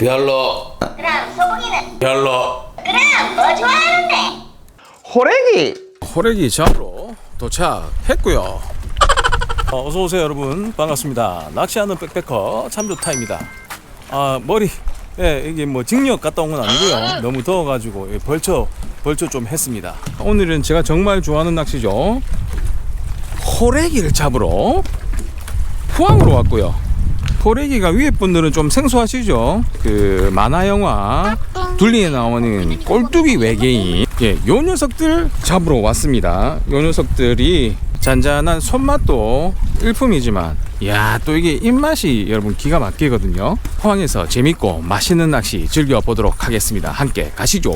별로 그럼 소고기는 별로 그럼 뭐 좋아하는데? 호래기 호래기 잡으러 도착했고요. 어, 어서 오세요 여러분 반갑습니다. 낚시하는 백패커 참조타입니다. 아 머리 예 이게 뭐 직력 갔다 온 건 아니고요. 너무 더워가지고 예, 벌초 벌초 좀 했습니다. 오늘은 제가 정말 좋아하는 낚시죠. 호래기를 잡으러 포항으로 왔고요. 호래기가 위에 분들은 좀 생소하시죠? 그 만화 영화 둘리에 나오는 꼴뚜기 외계인 예, 요 녀석들 잡으러 왔습니다. 요 녀석들이 잔잔한 손맛도 일품이지만 야또 이게 입맛이 여러분 기가 막히거든요. 포항에서 재밌고 맛있는 낚시 즐겨보도록 하겠습니다. 함께 가시죠.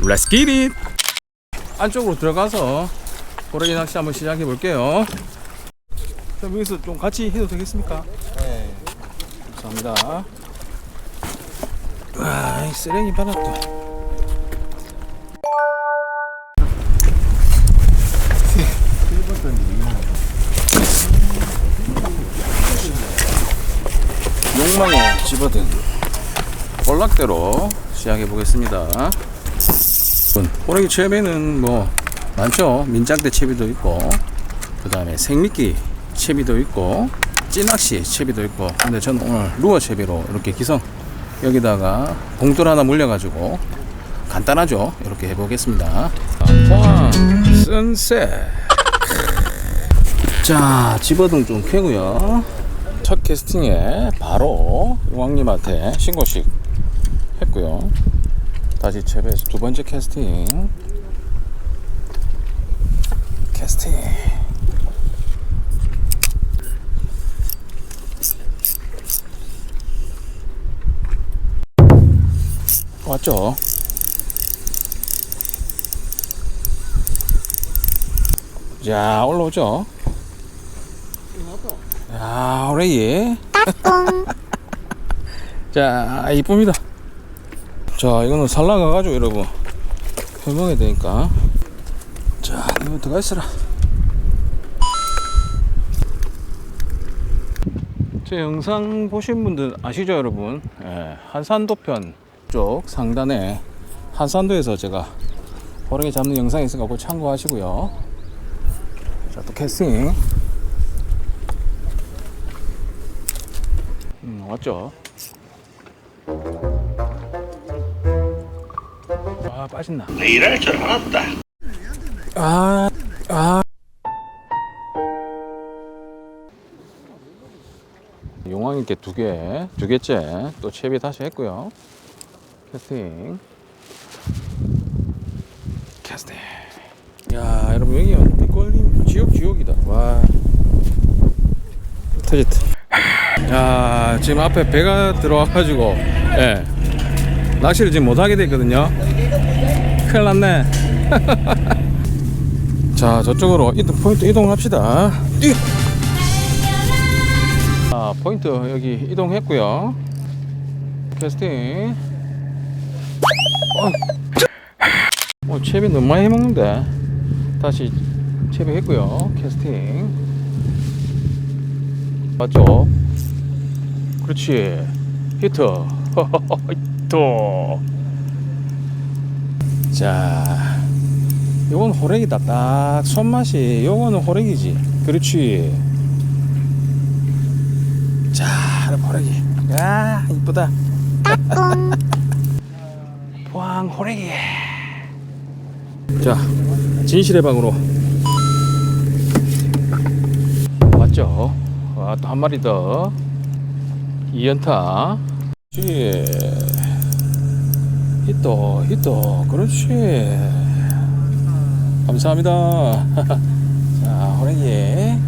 Let's! 안쪽으로 들어가서 호래기 낚시 한번 시작해 볼게요. 여기서 좀 같이 해도 되겠습니까? 네. 감사합니다. 와, 이 쓰레기 받았다. 욕망에 집어든 볼락대로 시작해 보겠습니다. 호랑이 채비는 뭐 많죠. 민장대 채비도 있고, 그 다음에 생미끼 채비도 있고, 찌낚시 채비도 있고. 근데 저는 오늘 루어 채비로 이렇게 기성 여기다가 봉돌 하나 물려가지고 간단하죠. 이렇게 해보겠습니다. 포항 선셋. 자, 집어등 좀 켜고요. 첫 캐스팅에 바로 용왕님한테 신고식 했고요. 다시 채배해서 두 번째 캐스팅. 캐스팅. 왔죠? 자, 올라오죠? 야, 오래기. 자, 이쁩니다. 자, 이거는 살라가가지고 여러분 해먹어야 되니까. 자, 이거 들어가 있어라. 제 영상 보신 분들 아시죠, 여러분? 예, 한산도편 쪽 상단에 한산도에서 제가 호랑이 잡는 영상이 있으니까 그거 참고하시고요. 자, 또 캐스팅. 음, 왔죠? 아, 빠진다. 일할 줄 알았다 아, 아. 용왕이께 두 개, 두 개째 또 채비 다시 했고요. 캐스팅. 캐스팅. 야, 여러분 여기 뒷걸림 지옥 지옥이다. 와. 터졌다. 야, 지금 앞에 배가 들어와가지고, 예. 낚시를 지금 못하게 됐거든요. 큰일 났네. 자 저쪽으로 이동 포인트 이동을 합시다 뛰! 아 포인트 여기 이동했고요 캐스팅 어, 어 채비 너무 많이 해먹는데. 다시 채비 했고요 캐스팅. 맞죠? 그렇지. 히트 히트 자 요건 호래기다. 딱 손맛이 요거는 호래기지. 그렇지. 자 호래기. 야 이쁘다 포항 호래기 자 진실의 방으로. 맞죠? 와, 또 한 마리 더. 이연타. 그렇지. 히트 히트 그렇지. 감사합니다. 자, 호랭이.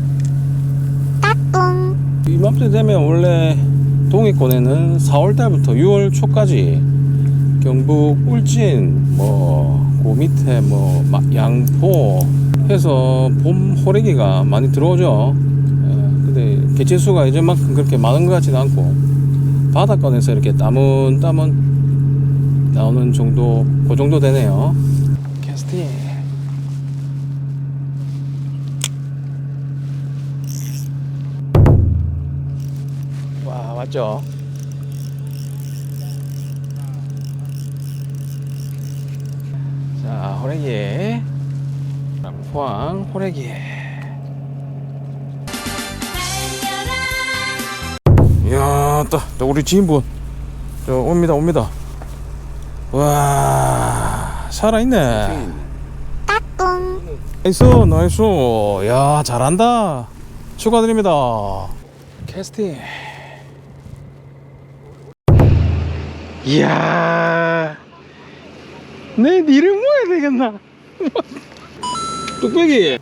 이맘때 되면 원래 동해권에는 4월달부터 6월 초까지 경북 울진 뭐그 밑에 뭐 마- 양포 해서 봄 호래기가 많이 들어오죠. 예, 근데 개체수가 예전만큼 그렇게 많은 것 같지는 않고 바닷가에서 이렇게 따문 따문 나오는 정도 그 정도 되네요. 캐스팅. 와 맞죠? 자, 호래기. 포항 호래기. 이야, 또, 또 우리 지인분. 저 옵니다, 옵니다. 와, 살아있네. 나이스, 나이스. 야, 잘한다. 축하드립니다. 캐스팅. 이야, 내 니를 모아야 되겠나? 뚝배기.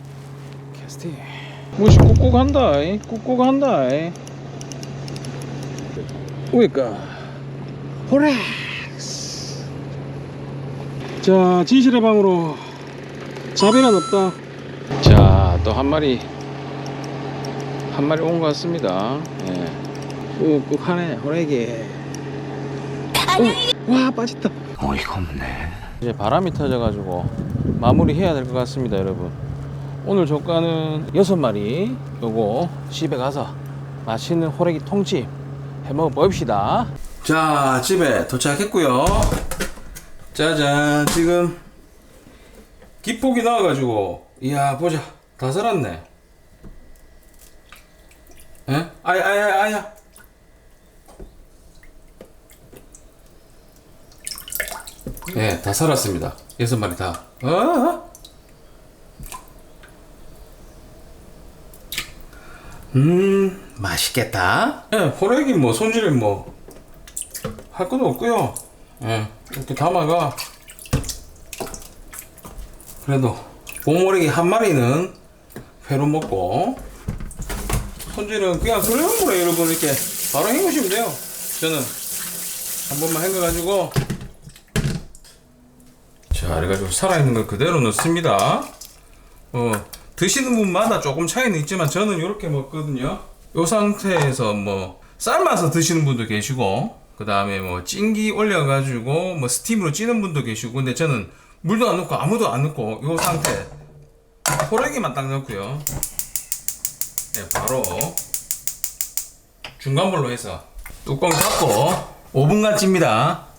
캐스팅. 무시 꾹꾹 한다. 이. 꾹꾹 한다. 이. 그러니까 호렉스. 자, 진실의 방으로 자비란 없다. 자, 또 한 마리 한 마리 온 것 같습니다. 예. 꾹꾹 하네, 호래기. 오, 와, 빠졌다. 어이가 없네. 이제 바람이 터져가지고 마무리해야 될 것 같습니다, 여러분. 오늘 조과는 여섯 마리. 요거 집에 가서 맛있는 호래기 통찜 해 먹어 봅시다. 자, 집에 도착했고요. 짜잔, 지금 기폭이 나와가지고 이야 보자 다 살았네. 에? 아야 아야 아야. 네, 다 살았습니다. 여섯 마리 다. 어? 음, 맛있겠다. 예, 호래기 뭐 손질은 뭐할 것도 없고요. 예, 이렇게 담아가 그래도 보모래기 한 마리는 회로 먹고 손질은 그냥 그런 거래 여러분 이렇게 바로 헹구시면 돼요. 저는 한 번만 헹궈가지고 자, 그래가지고 살아있는 걸 그대로 넣습니다. 어, 드시는 분마다 조금 차이는 있지만 저는 이렇게 먹거든요. 이 상태에서 뭐 삶아서 드시는 분도 계시고 그 다음에 뭐 찐기 올려가지고 뭐 스팀으로 찌는 분도 계시고 근데 저는 물도 안 넣고 아무도 안 넣고 이 상태 호래기만 딱 넣고요. 네, 바로 중간불로 해서 뚜껑 닫고 5분간 찝니다.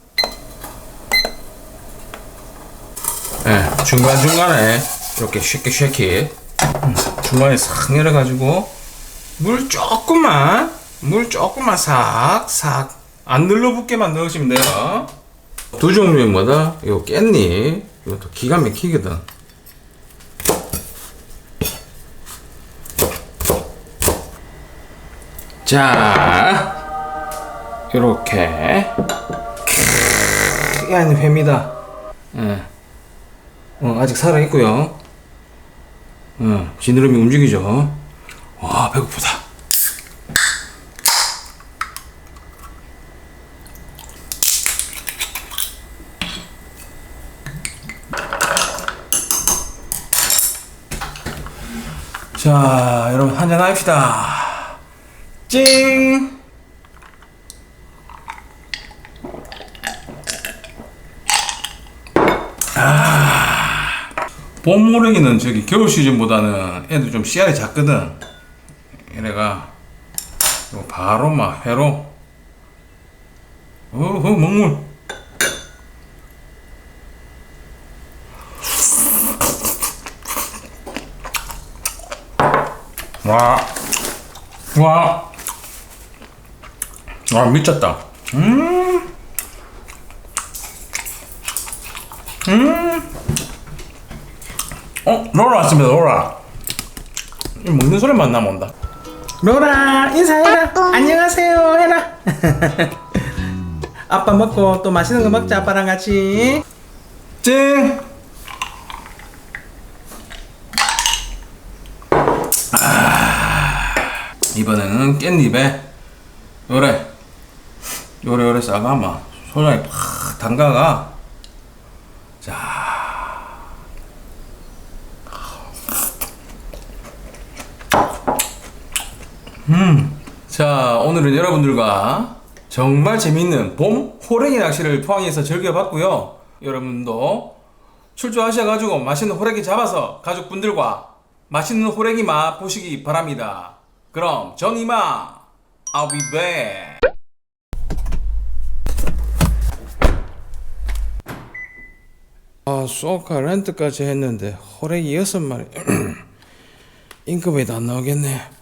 네, 중간중간에 이렇게 쉐키 쉐키 음, 중간에 싹 내려가지고 물 조금만 물 조금만 싹싹 안 눌러붙게만 넣으시면 돼요 두 종류의 뭐다 이거 깻잎 이것도 기가 막히거든 자 이렇게 이 안에 회입니다 예. 어, 아직 살아있고요. 어, 지느러미 움직이죠. 와, 배고프다. 자, 여러분 한잔 합시다. 찡! 봄모랭이는 저기 겨울 시즌보다는 애들 좀 씨알이 작거든. 얘네가 바로 막 회로 어허 먹물 와, 와, 와 미쳤다. 음, 음. 어, 로라 왔습니다, 로라. 이 먹는 소리만 나면 온다. 로라, 인사해라. 안녕하세요, 해라. 아빠 먹고 또 맛있는 거 먹자, 아빠랑 같이. 찡. 아, 이번에는 깻잎에 요래, 요래 요래 싸가 마 소장에 팍 담가가. 자. 자, 오늘은 여러분들과 정말 재밌는 봄 호랭이 낚시를 포항에서 즐겨봤고요. 여러분도 출조하셔가지고 맛있는 호랭이 잡아서 가족분들과 맛있는 호랭이 맛 보시기 바랍니다. 그럼 전 이만 I'll be back. 아, 아 소카 렌트까지 했는데 호랭이 여섯 마리 인건비도 안 나오겠네